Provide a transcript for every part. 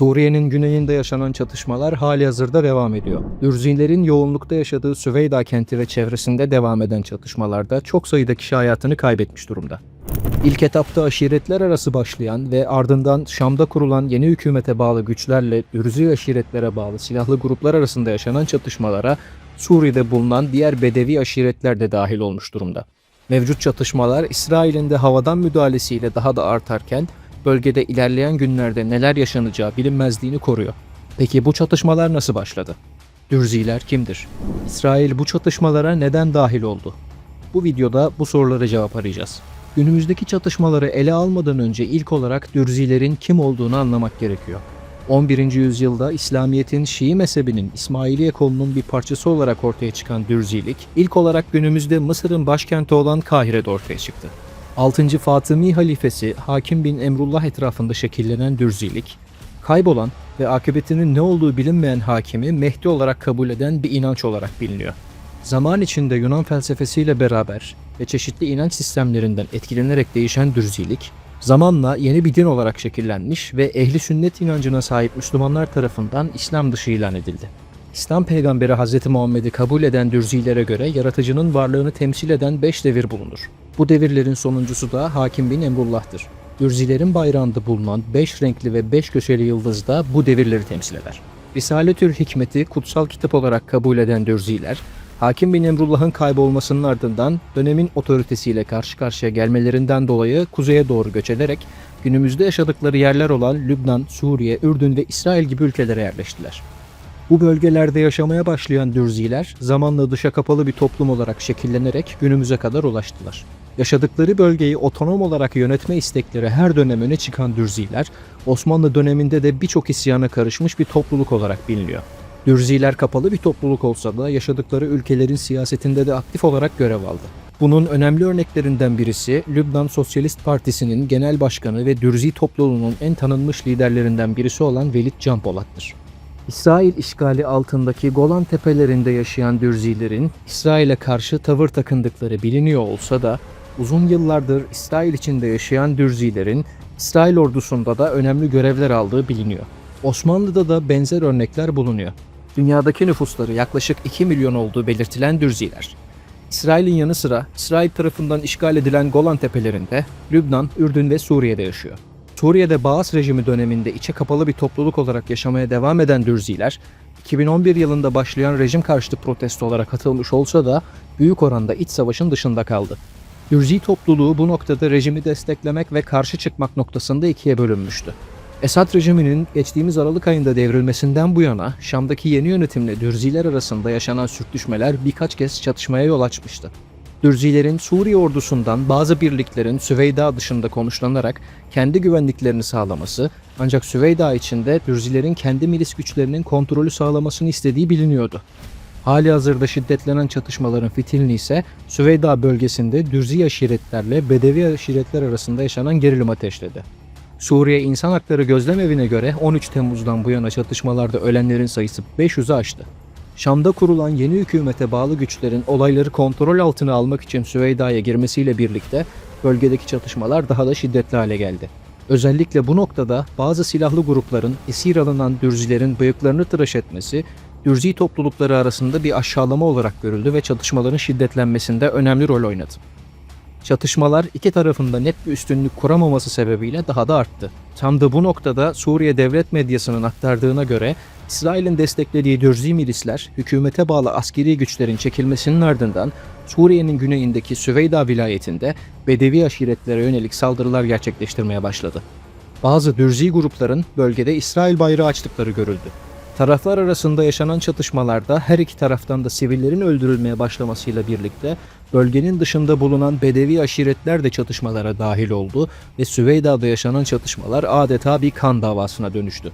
Suriye'nin güneyinde yaşanan çatışmalar hali hazırda devam ediyor. Dürzilerin yoğunlukta yaşadığı Süveyda kenti ve çevresinde devam eden çatışmalarda çok sayıda kişi hayatını kaybetmiş durumda. İlk etapta aşiretler arası başlayan ve ardından Şam'da kurulan yeni hükümete bağlı güçlerle Dürzi aşiretlere bağlı silahlı gruplar arasında yaşanan çatışmalara Suriye'de bulunan diğer Bedevi aşiretler de dahil olmuş durumda. Mevcut çatışmalar İsrail'in de havadan müdahalesiyle daha da artarken bölgede ilerleyen günlerde neler yaşanacağı bilinmezliğini koruyor. Peki bu çatışmalar nasıl başladı? Dürziler kimdir? İsrail bu çatışmalara neden dahil oldu? Bu videoda bu sorulara cevap arayacağız. Günümüzdeki çatışmaları ele almadan önce ilk olarak Dürzilerin kim olduğunu anlamak gerekiyor. 11. yüzyılda İslamiyet'in Şii mezhebinin İsmailiye kolunun bir parçası olarak ortaya çıkan Dürzilik, ilk olarak günümüzde Mısır'ın başkenti olan Kahire'de ortaya çıktı. 6. Fatımi halifesi Hakim bin Emrullah etrafında şekillenen Dürzilik, kaybolan ve akıbetinin ne olduğu bilinmeyen hakimi Mehdi olarak kabul eden bir inanç olarak biliniyor. Zaman içinde Yunan felsefesiyle beraber ve çeşitli inanç sistemlerinden etkilenerek değişen Dürzilik, zamanla yeni bir din olarak şekillenmiş ve ehli sünnet inancına sahip Müslümanlar tarafından İslam dışı ilan edildi. İslam peygamberi Hz. Muhammed'i kabul eden Dürzilere göre yaratıcının varlığını temsil eden 5 devir bulunur. Bu devirlerin sonuncusu da Hakim bin Emrullah'tır. Dürzilerin bayrağında bulunan 5 renkli ve 5 köşeli yıldız da bu devirleri temsil eder. Risaletül Hikmet'i kutsal kitap olarak kabul eden Dürziler, Hakim bin Emrullah'ın kaybolmasının ardından dönemin otoritesiyle karşı karşıya gelmelerinden dolayı kuzeye doğru göç ederek günümüzde yaşadıkları yerler olan Lübnan, Suriye, Ürdün ve İsrail gibi ülkelere yerleştiler. Bu bölgelerde yaşamaya başlayan Dürziler zamanla dışa kapalı bir toplum olarak şekillenerek günümüze kadar ulaştılar. Yaşadıkları bölgeyi otonom olarak yönetme istekleri her dönem öne çıkan Dürziler, Osmanlı döneminde de birçok isyana karışmış bir topluluk olarak biliniyor. Dürziler kapalı bir topluluk olsa da yaşadıkları ülkelerin siyasetinde de aktif olarak görev aldı. Bunun önemli örneklerinden birisi Lübnan Sosyalist Partisi'nin genel başkanı ve Dürzi topluluğunun en tanınmış liderlerinden birisi olan Velid Can Polat'tır. İsrail işgali altındaki Golan tepelerinde yaşayan Dürzilerin İsrail'e karşı tavır takındıkları biliniyor olsa da uzun yıllardır İsrail içinde yaşayan Dürzilerin İsrail ordusunda da önemli görevler aldığı biliniyor. Osmanlı'da da benzer örnekler bulunuyor. Dünyadaki nüfusları yaklaşık 2 milyon olduğu belirtilen Dürziler. İsrail'in yanı sıra İsrail tarafından işgal edilen Golan tepelerinde Lübnan, Ürdün ve Suriye'de yaşıyor. Suriye'de Baas rejimi döneminde içe kapalı bir topluluk olarak yaşamaya devam eden Dürziler, 2011 yılında başlayan rejim karşıtı protestolara katılmış olsa da büyük oranda iç savaşın dışında kaldı. Dürzi topluluğu bu noktada rejimi desteklemek ve karşı çıkmak noktasında ikiye bölünmüştü. Esad rejiminin geçtiğimiz Aralık ayında devrilmesinden bu yana Şam'daki yeni yönetimle Dürziler arasında yaşanan sürtüşmeler birkaç kez çatışmaya yol açmıştı. Dürzilerin Suriye ordusundan bazı birliklerin Süveyda dışında konuşlanarak kendi güvenliklerini sağlaması ancak Süveyda içinde Dürzilerin kendi milis güçlerinin kontrolü sağlamasını istediği biliniyordu. Hali hazırda şiddetlenen çatışmaların fitilini ise Süveyda bölgesinde Dürzi aşiretlerle Bedevi aşiretler arasında yaşanan gerilim ateşledi. Suriye İnsan Hakları Gözlem Evi'ne göre 13 Temmuz'dan bu yana çatışmalarda ölenlerin sayısı 500'ü aştı. Şam'da kurulan yeni hükümete bağlı güçlerin olayları kontrol altına almak için Süveyda'ya girmesiyle birlikte bölgedeki çatışmalar daha da şiddetli hale geldi. Özellikle bu noktada bazı silahlı grupların esir alınan dürzilerin bıyıklarını tıraş etmesi, dürzi toplulukları arasında bir aşağılama olarak görüldü ve çatışmaların şiddetlenmesinde önemli rol oynadı. Çatışmalar iki tarafında net bir üstünlük kuramaması sebebiyle daha da arttı. Tam da bu noktada Suriye devlet medyasının aktardığına göre İsrail'in desteklediği Dürzi milisler hükümete bağlı askeri güçlerin çekilmesinin ardından Suriye'nin güneyindeki Süveyda vilayetinde Bedevi aşiretlere yönelik saldırılar gerçekleştirmeye başladı. Bazı Dürzi grupların bölgede İsrail bayrağı açtıkları görüldü. Taraflar arasında yaşanan çatışmalarda her iki taraftan da sivillerin öldürülmeye başlamasıyla birlikte bölgenin dışında bulunan Bedevi aşiretler de çatışmalara dahil oldu ve Süveyda'da yaşanan çatışmalar adeta bir kan davasına dönüştü.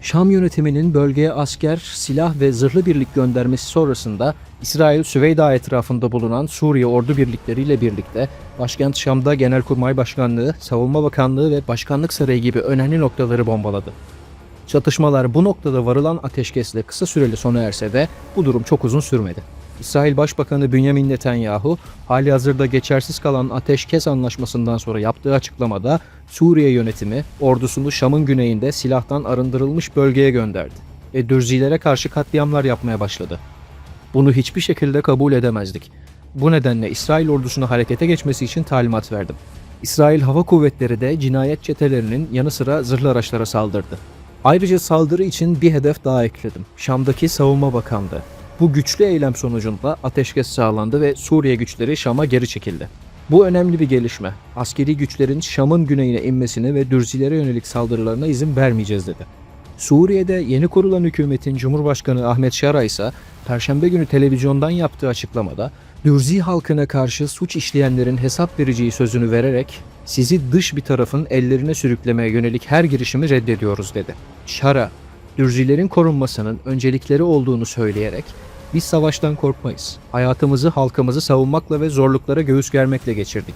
Şam yönetiminin bölgeye asker, silah ve zırhlı birlik göndermesi sonrasında İsrail Süveyda etrafında bulunan Suriye ordu birlikleriyle birlikte başkent Şam'da Genelkurmay Başkanlığı, Savunma Bakanlığı ve Başkanlık Sarayı gibi önemli noktaları bombaladı. Çatışmalar bu noktada varılan ateşkesle kısa süreli sona erse de bu durum çok uzun sürmedi. İsrail Başbakanı Benjamin Netanyahu, hali hazırda geçersiz kalan ateşkes anlaşmasından sonra yaptığı açıklamada Suriye yönetimi ordusunu Şam'ın güneyinde silahtan arındırılmış bölgeye gönderdi ve Dürzilere karşı katliamlar yapmaya başladı. Bunu hiçbir şekilde kabul edemezdik. Bu nedenle İsrail ordusuna harekete geçmesi için talimat verdim. İsrail Hava Kuvvetleri de cinayet çetelerinin yanı sıra zırhlı araçlara saldırdı. Ayrıca saldırı için bir hedef daha ekledim. Şam'daki Savunma Bakanlığı. Bu güçlü eylem sonucunda ateşkes sağlandı ve Suriye güçleri Şam'a geri çekildi. Bu önemli bir gelişme. Askeri güçlerin Şam'ın güneyine inmesine ve Dürzilere yönelik saldırılarına izin vermeyeceğiz dedi. Suriye'de yeni kurulan hükümetin Cumhurbaşkanı Ahmet Şara ise Perşembe günü televizyondan yaptığı açıklamada Dürzi halkına karşı suç işleyenlerin hesap vereceği sözünü vererek sizi dış bir tarafın ellerine sürüklemeye yönelik her girişimi reddediyoruz dedi. Şara, Dürzilerin korunmasının öncelikleri olduğunu söyleyerek biz savaştan korkmayız. Hayatımızı halkımızı savunmakla ve zorluklara göğüs germekle geçirdik.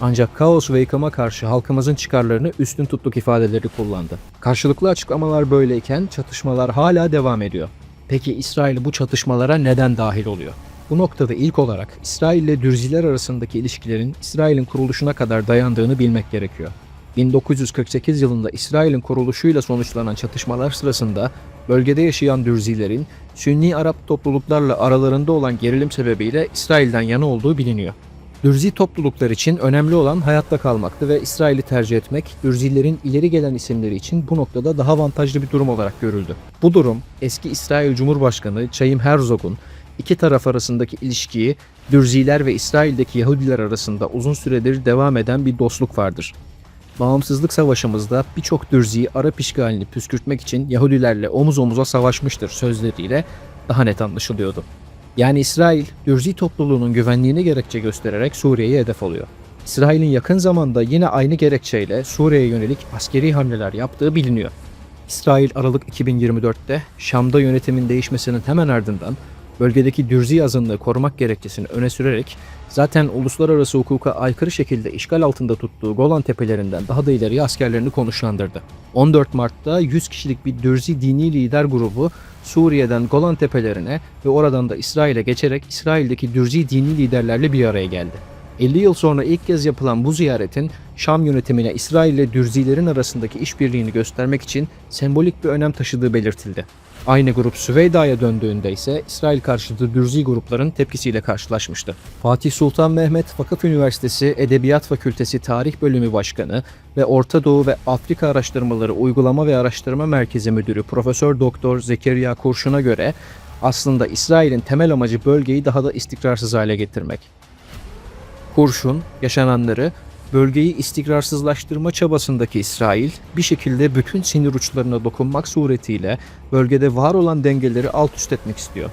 Ancak kaos ve yıkıma karşı halkımızın çıkarlarını üstün tuttuk ifadeleri kullandı. Karşılıklı açıklamalar böyleyken çatışmalar hala devam ediyor. Peki İsrail bu çatışmalara neden dahil oluyor? Bu noktada ilk olarak İsrail ile Dürziler arasındaki ilişkilerin İsrail'in kuruluşuna kadar dayandığını bilmek gerekiyor. 1948 yılında İsrail'in kuruluşuyla sonuçlanan çatışmalar sırasında bölgede yaşayan Dürzilerin Sünni Arap topluluklarla aralarında olan gerilim sebebiyle İsrail'den yana olduğu biliniyor. Dürzi topluluklar için önemli olan hayatta kalmaktı ve İsrail'i tercih etmek Dürzilerin ileri gelen isimleri için bu noktada daha avantajlı bir durum olarak görüldü. Bu durum eski İsrail Cumhurbaşkanı Chaim Herzog'un iki taraf arasındaki ilişkiyi Dürziler ve İsrail'deki Yahudiler arasında uzun süredir devam eden bir dostluk vardır. Bağımsızlık savaşımızda birçok Dürzi'yi Arap işgalini püskürtmek için Yahudilerle omuz omuza savaşmıştır sözleriyle daha net anlaşılıyordu. Yani İsrail, Dürzi topluluğunun güvenliğini gerekçe göstererek Suriye'ye hedef alıyor. İsrail'in yakın zamanda yine aynı gerekçeyle Suriye'ye yönelik askeri hamleler yaptığı biliniyor. İsrail Aralık 2024'te Şam'da yönetimin değişmesinin hemen ardından bölgedeki Dürzi azınlığı korumak gerekçesini öne sürerek zaten uluslararası hukuka aykırı şekilde işgal altında tuttuğu Golan tepelerinden daha da ileriye askerlerini konuşlandırdı. 14 Mart'ta 100 kişilik bir Dürzi dini lider grubu Suriye'den Golan tepelerine ve oradan da İsrail'e geçerek İsrail'deki Dürzi dini liderlerle bir araya geldi. 50 yıl sonra ilk kez yapılan bu ziyaretin Şam yönetimine İsrail ile Dürzilerin arasındaki işbirliğini göstermek için sembolik bir önem taşıdığı belirtildi. Aynı grup Süveyda'ya döndüğünde ise İsrail karşıtı Dürzi grupların tepkisiyle karşılaşmıştı. Fatih Sultan Mehmet Vakıf Üniversitesi Edebiyat Fakültesi Tarih Bölümü Başkanı ve Orta Doğu ve Afrika Araştırmaları Uygulama ve Araştırma Merkezi Müdürü Profesör Doktor Zekeriya Kurşun'a göre aslında İsrail'in temel amacı bölgeyi daha da istikrarsız hale getirmek. Kurşun, yaşananları bölgeyi istikrarsızlaştırma çabasındaki İsrail bir şekilde bütün sinir uçlarına dokunmak suretiyle bölgede var olan dengeleri alt üst etmek istiyor.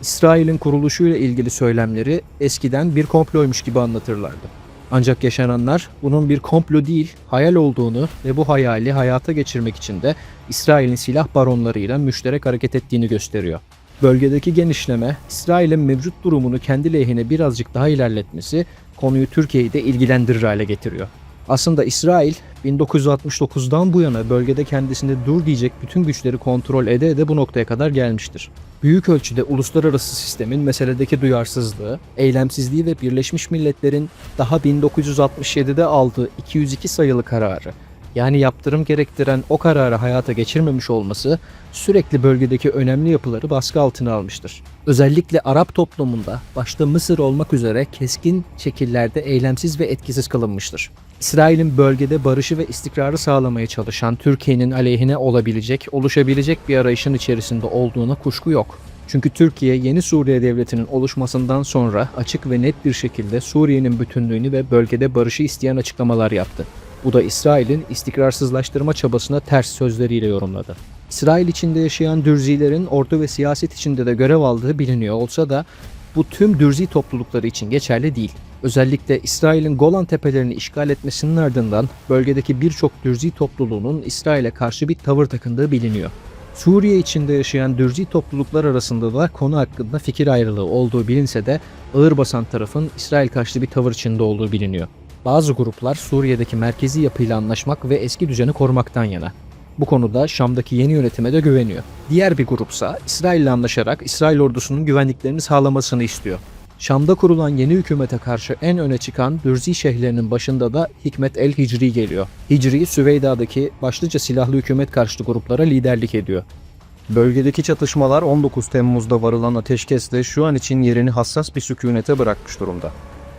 İsrail'in kuruluşuyla ilgili söylemleri eskiden bir komploymuş gibi anlatırlardı. Ancak yaşananlar bunun bir komplo değil, hayal olduğunu ve bu hayali hayata geçirmek için de İsrail'in silah baronlarıyla müşterek hareket ettiğini gösteriyor. Bölgedeki genişleme, İsrail'in mevcut durumunu kendi lehine birazcık daha ilerletmesi konuyu Türkiye'yi de ilgilendirir hale getiriyor. Aslında İsrail 1969'dan bu yana bölgede kendisine dur diyecek bütün güçleri kontrol ede ede bu noktaya kadar gelmiştir. Büyük ölçüde uluslararası sistemin meseledeki duyarsızlığı, eylemsizliği ve Birleşmiş Milletler'in daha 1967'de aldığı 202 sayılı kararı yani yaptırım gerektiren o kararı hayata geçirmemiş olması sürekli bölgedeki önemli yapıları baskı altına almıştır. Özellikle Arap toplumunda başta Mısır olmak üzere keskin şekillerde eylemsiz ve etkisiz kılınmıştır. İsrail'in bölgede barışı ve istikrarı sağlamaya çalışan Türkiye'nin aleyhine olabilecek, oluşabilecek bir arayışın içerisinde olduğuna kuşku yok. Çünkü Türkiye yeni Suriye Devleti'nin oluşmasından sonra açık ve net bir şekilde Suriye'nin bütünlüğünü ve bölgede barışı isteyen açıklamalar yaptı. Bu da İsrail'in istikrarsızlaştırma çabasına ters sözleriyle yorumladı. İsrail içinde yaşayan Dürzilerin ordu ve siyaset içinde de görev aldığı biliniyor olsa da bu tüm Dürzi toplulukları için geçerli değil. Özellikle İsrail'in Golan tepelerini işgal etmesinin ardından bölgedeki birçok Dürzi topluluğunun İsrail'e karşı bir tavır takındığı biliniyor. Suriye içinde yaşayan Dürzi topluluklar arasında da konu hakkında fikir ayrılığı olduğu bilinse de ağır basan tarafın İsrail karşıtı bir tavır içinde olduğu biliniyor. Bazı gruplar Suriye'deki merkezi yapıyla anlaşmak ve eski düzeni korumaktan yana. Bu konuda Şam'daki yeni yönetime de güveniyor. Diğer bir grupsa İsrail'le anlaşarak İsrail ordusunun güvenliklerini sağlamasını istiyor. Şam'da kurulan yeni hükümete karşı en öne çıkan Dürzi şeyhlerinin başında da Hikmet el Hicri geliyor. Hicri, Süveyda'daki başlıca silahlı hükümet karşıtı gruplara liderlik ediyor. Bölgedeki çatışmalar 19 Temmuz'da varılan ateşkesle şu an için yerini hassas bir sükunete bırakmış durumda.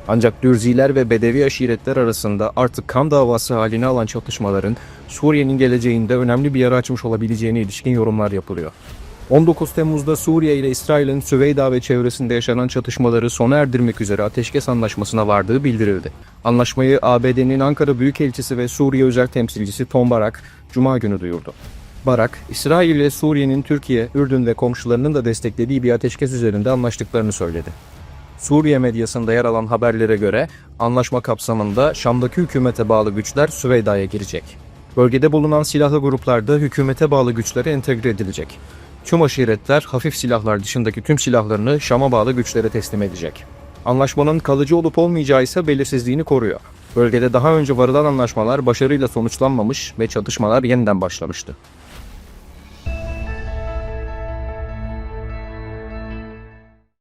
Ancak Dürziler ve Bedevi aşiretler arasında artık kan davası haline alan çatışmaların Suriye'nin geleceğinde önemli bir yara açmış olabileceğine ilişkin yorumlar yapılıyor. 19 Temmuz'da Suriye ile İsrail'in Süveyda ve çevresinde yaşanan çatışmaları sona erdirmek üzere ateşkes anlaşmasına vardığı bildirildi. Anlaşmayı ABD'nin Ankara Büyükelçisi ve Suriye özel temsilcisi Tom Barak Cuma günü duyurdu. Barak, İsrail ile Suriye'nin Türkiye, Ürdün ve komşularının da desteklediği bir ateşkes üzerinde anlaştıklarını söyledi. Suriye medyasında yer alan haberlere göre anlaşma kapsamında Şam'daki hükümete bağlı güçler Süveyda'ya girecek. Bölgede bulunan silahlı gruplar da hükümete bağlı güçlere entegre edilecek. Tüm aşiretler hafif silahlar dışındaki tüm silahlarını Şam'a bağlı güçlere teslim edecek. Anlaşmanın kalıcı olup olmayacağı ise belirsizliğini koruyor. Bölgede daha önce varılan anlaşmalar başarıyla sonuçlanmamış ve çatışmalar yeniden başlamıştı.